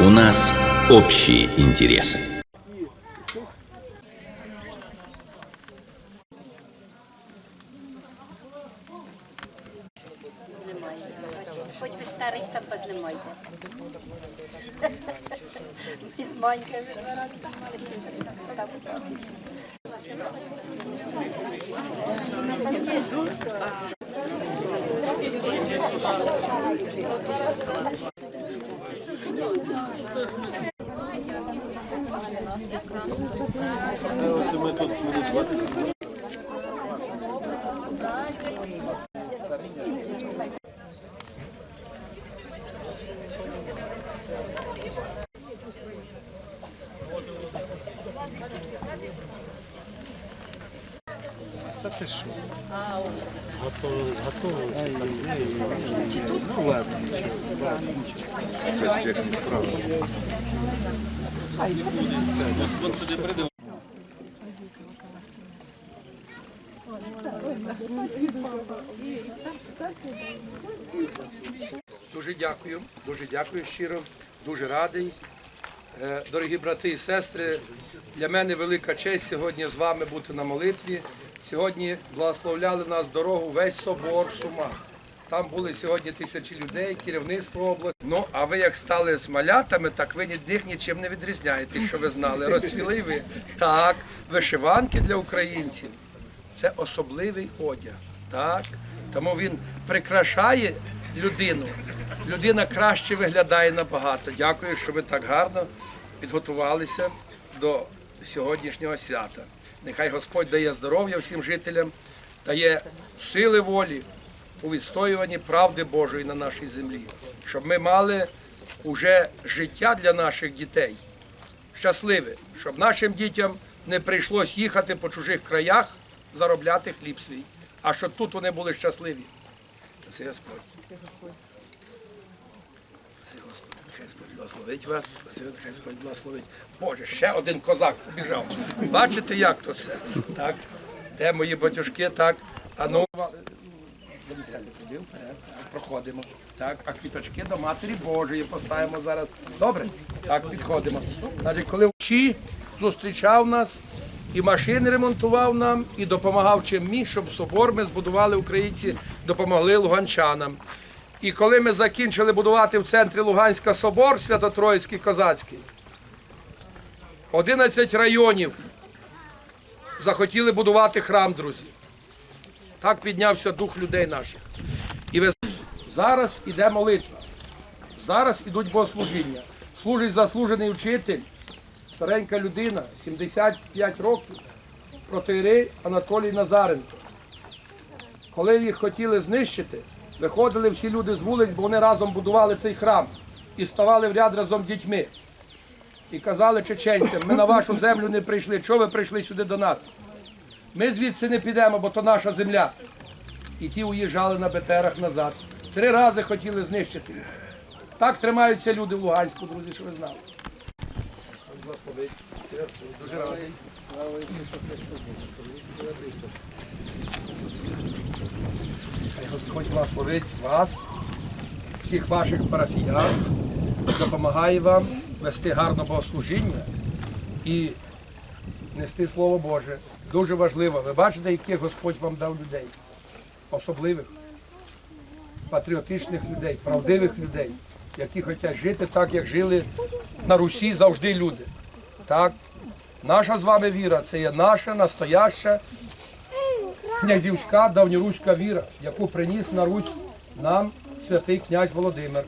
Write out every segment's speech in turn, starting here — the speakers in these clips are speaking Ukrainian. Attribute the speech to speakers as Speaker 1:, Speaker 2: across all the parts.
Speaker 1: У нас общие интересы.
Speaker 2: Хоч ви старий там познімайте. Ми з Манькою вже два рази знімали, ще вже там.
Speaker 3: Та ти що? Готовились, готовились. Ну ладно.
Speaker 4: Дуже дякую, дуже дякую щиро, дуже радий. Е, Дорогі брати і сестри, для мене велика честь сьогодні з вами бути на молитві. Сьогодні благословляли нас дорогу весь собор в Сумах. Там були сьогодні тисячі людей, керівництво області. Ну, а ви як стали з малятами, так ви них нічим не відрізняєтесь, що ви знали. Розцвіли ви. Так, вишиванки для українців це особливий одяг. Так? Тому він прикрашає людину. Людина краще виглядає набагато. Dякую, що ви так гарно підготувалися до сьогоднішнього свята. Нехай Господь дає здоров'я всім жителям, дає сили волі у відстоюванні правди Божої на нашій землі, щоб ми мали уже життя для наших дітей щасливе, щоб нашим дітям не прийшлось їхати по чужих краях, заробляти хліб свій, а щоб тут вони були щасливі. Це Господь. Господь, благословить вас, нехай Господь благословить. Боже, ще один козак побіжав. Бачите, як то все? Так, де мої батюшки, так, а ну. Місця туди проходимо. Так, а квіточки до Матері Божої поставимо зараз. Добре? Так, підходимо. Значить, коли вчі зустрічав нас, і машини ремонтував нам, і допомагав чим міг, щоб собор ми збудували українці, допомогли луганчанам. І коли ми закінчили будувати в центрі Луганська собор Свято-Троїцький Козацький, 11 районів захотіли будувати храм, друзі. Так піднявся дух людей наших. І ви зараз іде молитва. Зараз ідуть богослужіння. Служить заслужений вчитель, старенька людина, 75 років, протоєрей Анатолій Назаренко. Коли їх хотіли знищити, виходили всі люди з вулиць, бо вони разом будували цей храм і ставали в ряд разом з дітьми. І казали чеченцям, ми на вашу землю не прийшли. Чого ви прийшли сюди до нас? Ми звідси не підемо, бо то наша земля. І ті уїжджали на БТРах назад. Три рази хотіли знищити. Так тримаються люди в Луганську, друзі, що ви знали. Дуже радий. Господь благословить вас, всіх ваших парафіян, допомагає вам вести гарне богослужіння і нести Слово Боже. Дуже важливо. Ви бачите, яких Господь вам дав людей. Особливих, патріотичних людей, правдивих людей, які хочуть жити так, як жили на Русі завжди люди. Так? Наша з вами віра це є наша настояща князівська давньоруська віра, яку приніс на Русь нам святий князь Володимир.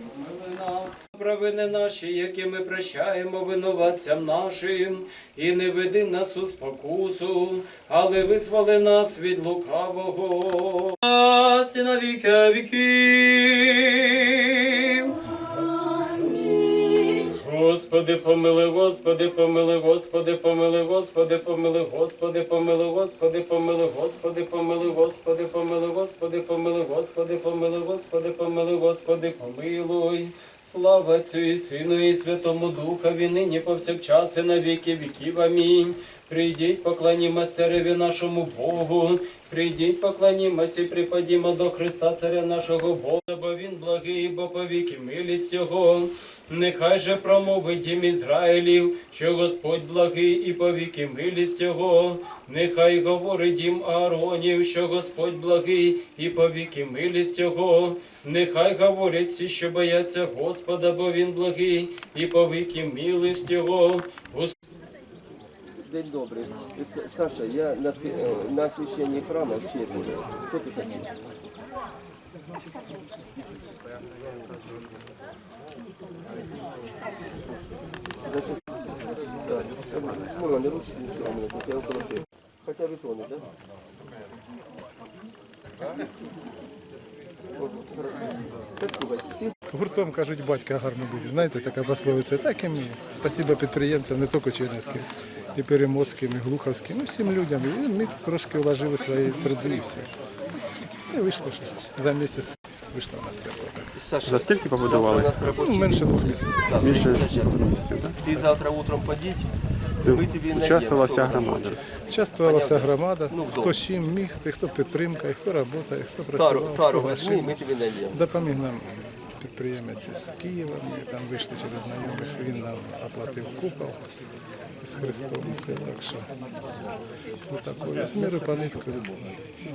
Speaker 5: Помилуй нас. Провини наші, які ми прощаємо винуватцям нашим, і не веди нас у спокусу, але визволи нас від лукавого. Сина віка віки Господи, помили, Господи, помили, Господи, помили, Господи, помили, Господи, помили, Господи, помили, Господи, помили, Господи, помили, Господи, помили, Господи, помили, Господи, помили, Господи, помилуй. Слава Цю і Сину і Святому Духові, нині повсякчас і на віки віків. Амінь. Прийдіть, поклонімося цареві нашому Богу. Прийдіть, поклонімося і припадімо до Христа, царя нашого Бога, бо він благий, бо повіки милість Його. Нехай же промовить дім Ізраїлів, що Господь благий і повіки милість Його. Нехай говорить дім Ааронів, що Господь благий і повіки милість Його. Нехай говорять всі, що бояться Господа, бо він благий і повіки милість Його.
Speaker 6: День добрий. Саша, я на, э, на священні храму вчитель. Що ти таке? Мама, не ручки нічого так?
Speaker 7: Гуртом кажуть, батька гарно буде. Знаєте, така пословиця. Так і мені. Спасибо підприємцям, не тільки чернівським і переможським, і глуховським, і всім людям. І ми трошки вложили свої труди і все. І вийшло що за місяць вийшла у нас церква.
Speaker 6: За скільки побудували? У нас
Speaker 7: Ну,
Speaker 6: робочий
Speaker 7: менше двох місяців.
Speaker 6: Ти завтра утром подіть, ми тобі
Speaker 8: Участвувала вся громада.
Speaker 7: Частувала вся громада,
Speaker 6: Ну,
Speaker 7: хто чим міг, ти, хто підтримка, хто працює, хто працював, хто. Допоміг нам підприємець з Києва, ми там вийшли через знайомих, він нам оплатив купол з Христом все інакше. Ну, Отакою. З миру по нитку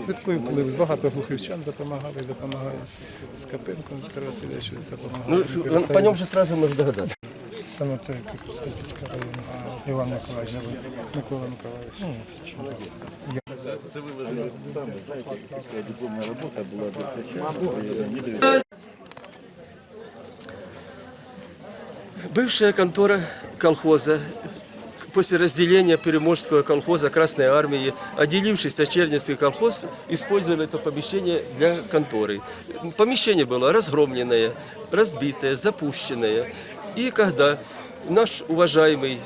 Speaker 7: Відкликали. Багато глухівчан допомагали, допомагають. З Капенком Віктор Васильович допомагав.
Speaker 6: Ну, ну, по ньому ж одразу можна догадати.
Speaker 7: Саме той, як Крістопільська район, Іван Миколаївич, Микола Миколаївич.
Speaker 6: Ну, Це виложили саме, знаєте, така дипломна робота була до Бывшая контора колхоза после разделения Переможского колхоза Красной Армии, отделившийся Черневский колхоз, использовали это помещение для конторы. Помещение было разгромленное, разбитое, запущенное. И когда наш уважаемый,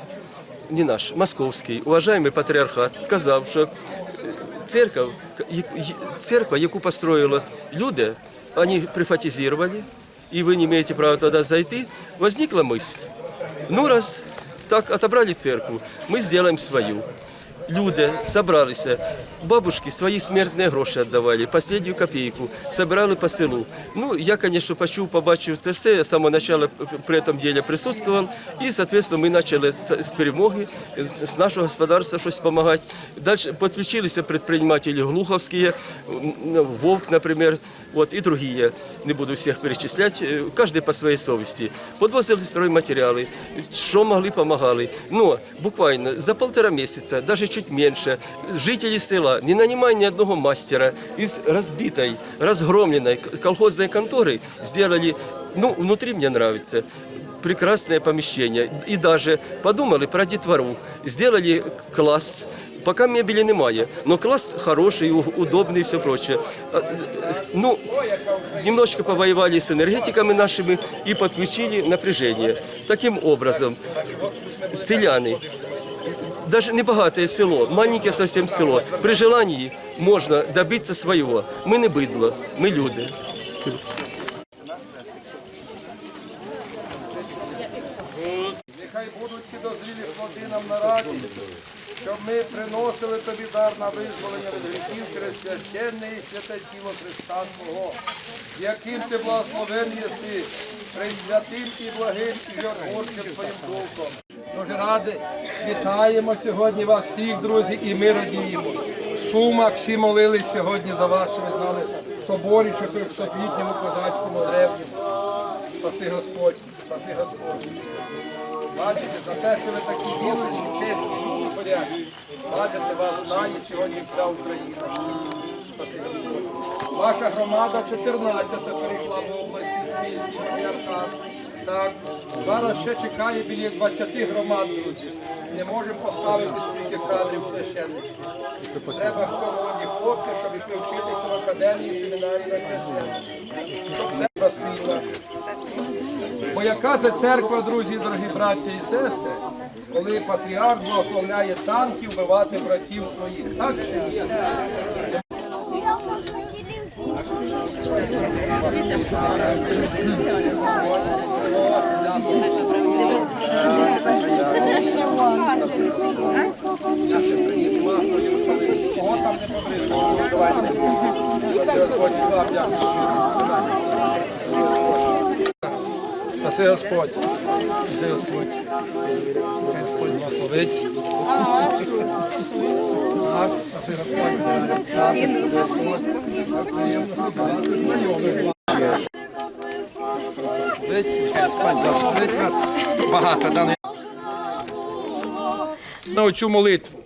Speaker 6: не наш, московский, уважаемый патриархат сказал, что церковь, церковь, яку построили люди, они прифатизировали, и вы не имеете права туда зайти, возникла мысль, ну раз Так, отобрали церкву, ми зробимо свою. Люди зібралися, бабушки свої смертні гроші віддавали, останню копійку, збирали по селу. Ну, я, звісно, почув, побачив це все, я з самого початку при цьому ділі присутствував, і, відповідно, ми почали з перемоги, з нашого господарства щось допомагати. Далі підключилися підприємці Глуховські, ну, Вовк, наприклад, вот, и другие, не буду всех перечислять, э, каждый по своей совести. Подвозили стройматериалы, что могли, помогали. Но буквально за полтора месяца, даже чуть меньше, жители села, не нанимая ни одного мастера, из разбитой, разгромленной к- колхозной конторы сделали, ну, внутри мне нравится, прекрасное помещение. И даже подумали про детвору, сделали класс, Поки мебелі немає, але клас хороший, удобний, і все проче. Ну, немножко повоювали з енергетиками нашими і підключили напряження. Таким образом, селяни, навіть небагате село, маленьке зовсім село, при желанні можна добитися свого. Ми не бидло, ми люди.
Speaker 4: Нехай будуть підозрілі плоди нам на раді щоб ми приносили тобі дар на визволення від гріхів через священне і святе тіло Христа Твого, яким ти благословен єси, присвятим і благим і жоргорчим Твоїм духом. Дуже раді, вітаємо сьогодні вас всіх, друзі, і ми радіємо. В Сумах всі молились сьогодні за вас, що ви знали в соборі 400-літньому козацькому древньому. Спаси Господь, спаси Господь. Бачите, за те, що ви такі віруючі, чесні і порядні. Бачите, вас знає сьогодні вся Україна. Спасибо. Господь. Ваша громада 14 перейшла в області. Так, зараз ще чекає біля 20 громад, друзі. Не можемо поставити стільки кадрів священників. Треба хто молоді хлопці, щоб йшли вчитися в академії, семінарі на священників. Щоб це спільна. Бо яка це церква, друзі, дорогі браття і сестри, коли патріарх благословляє танки вбивати братів своїх. Так чи ні? Кого там не побрили? Спаси Спаси Господь. Спаси Господь. Господь благословить. Так, спаси Господь. Господь благословить вас. Багато дане. На оцю молитву.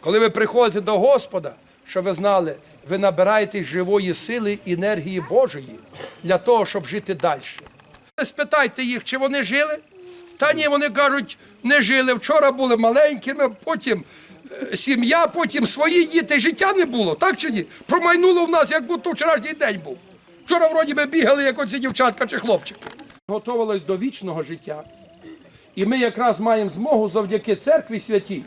Speaker 4: Коли ви приходите до Господа, що ви знали, ви набираєтесь живої сили і енергії Божої для того, щоб жити далі. Спитайте їх, чи вони жили? Та ні, вони кажуть, не жили. Вчора були маленькими, потім е, сім'я, потім свої діти. Життя не було, так чи ні? Промайнуло в нас, як будто вчорашній день був. Вчора вроді би бігали, як оці дівчатка чи хлопчики. Готувались до вічного життя. І ми якраз маємо змогу завдяки церкві святій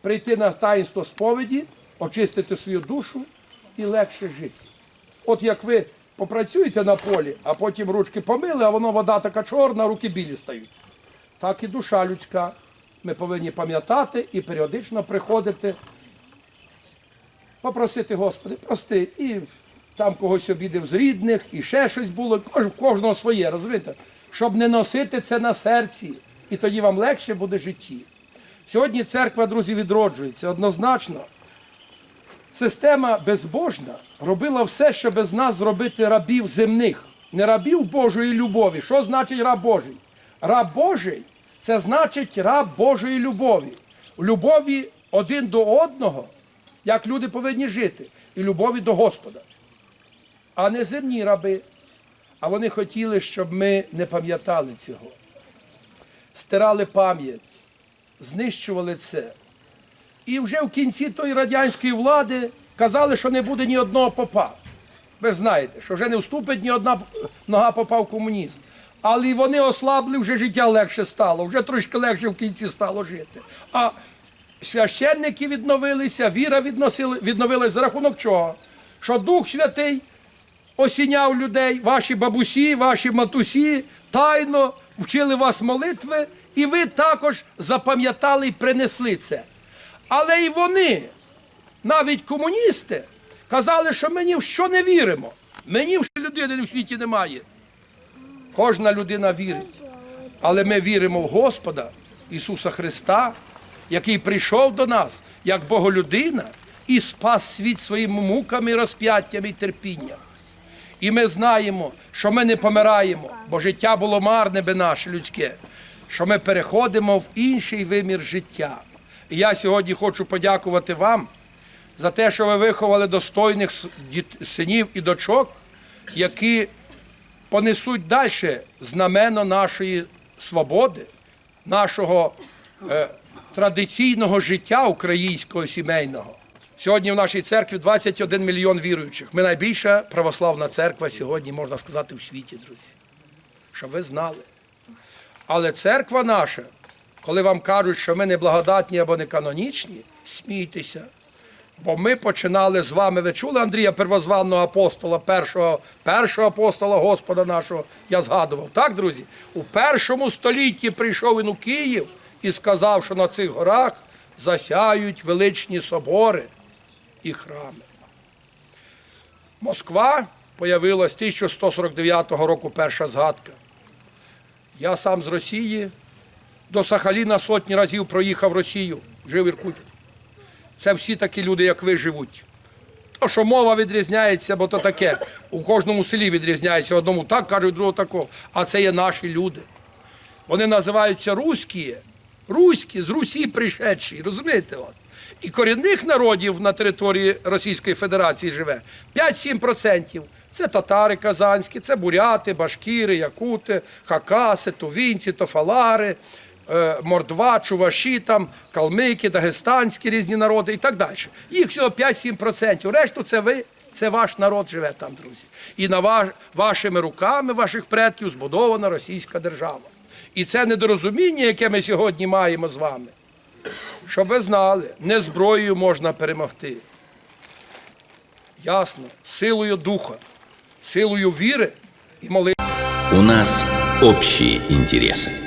Speaker 4: прийти на таїнство сповіді, очистити свою душу і легше жити. От як ви попрацюєте на полі, а потім ручки помили, а воно вода така чорна, руки білі стають. Так і душа людська. Ми повинні пам'ятати і періодично приходити, попросити Господи, прости, і там когось обідав з рідних, і ще щось було, кож- кожного своє, розумієте? Щоб не носити це на серці, і тоді вам легше буде житті. Сьогодні церква, друзі, відроджується однозначно. Система безбожна робила все, щоб без нас зробити рабів земних, не рабів Божої любові. Що значить раб Божий? Раб Божий це значить раб Божої любові. Любові один до одного, як люди повинні жити, і любові до Господа. А не земні раби. А вони хотіли, щоб ми не пам'ятали цього. Стирали пам'ять, знищували це. І вже в кінці тої радянської влади казали, що не буде ні одного попа. Ви ж знаєте, що вже не вступить ні одна нога попа в комунізм. Але вони ослабли, вже життя легше стало, вже трошки легше в кінці стало жити. А священники відновилися, віра відновилася за рахунок чого? Що Дух Святий осіняв людей, ваші бабусі, ваші матусі тайно вчили вас молитви, і ви також запам'ятали і принесли це. Але і вони, навіть комуністи, казали, що ми ні в що не віримо. Мені в що людини в світі немає. Кожна людина вірить. Але ми віримо в Господа Ісуса Христа, який прийшов до нас як Боголюдина і спас світ своїми муками, розп'яттями і терпінням. І ми знаємо, що ми не помираємо, бо життя було марне би наше людське, що ми переходимо в інший вимір життя. І я сьогодні хочу подякувати вам за те, що ви виховали достойних синів і дочок, які понесуть далі знамено нашої свободи, нашого е, традиційного життя українського сімейного. Сьогодні в нашій церкві 21 мільйон віруючих. Ми найбільша православна церква сьогодні, можна сказати, у світі, друзі. Щоб ви знали. Але церква наша, коли вам кажуть, що ми не благодатні або не канонічні, смійтеся. Бо ми починали з вами, ви чули Андрія первозваного апостола, першого, першого апостола Господа нашого, я згадував. Так, друзі? У першому столітті прийшов він у Київ і сказав, що на цих горах засяють величні собори і храми. Москва появилась 1149 року перша згадка. Я сам з Росії до Сахаліна сотні разів проїхав Росію, жив в Іркуті. Це всі такі люди, як ви живуть. То, що мова відрізняється, бо то таке. У кожному селі відрізняється. Одному так кажуть, другому такого. А це є наші люди. Вони називаються руські, руські, з Русі пришедші, розумієте? От? І корінних народів на території Російської Федерації живе 5-7%. Це татари казанські, це буряти, башкіри, якути, хакаси, тувінці, тофалари, мордва, чуваші, там, калмики, дагестанські різні народи і так далі. Їх всього 5-7%. Решту це ви, це ваш народ живе там, друзі. І на ваш, вашими руками, ваших предків, збудована російська держава. І це недорозуміння, яке ми сьогодні маємо з вами, щоб ви знали, не зброєю можна перемогти. Ясно, силою духа, силою віри і молитви.
Speaker 1: У нас общие интересы.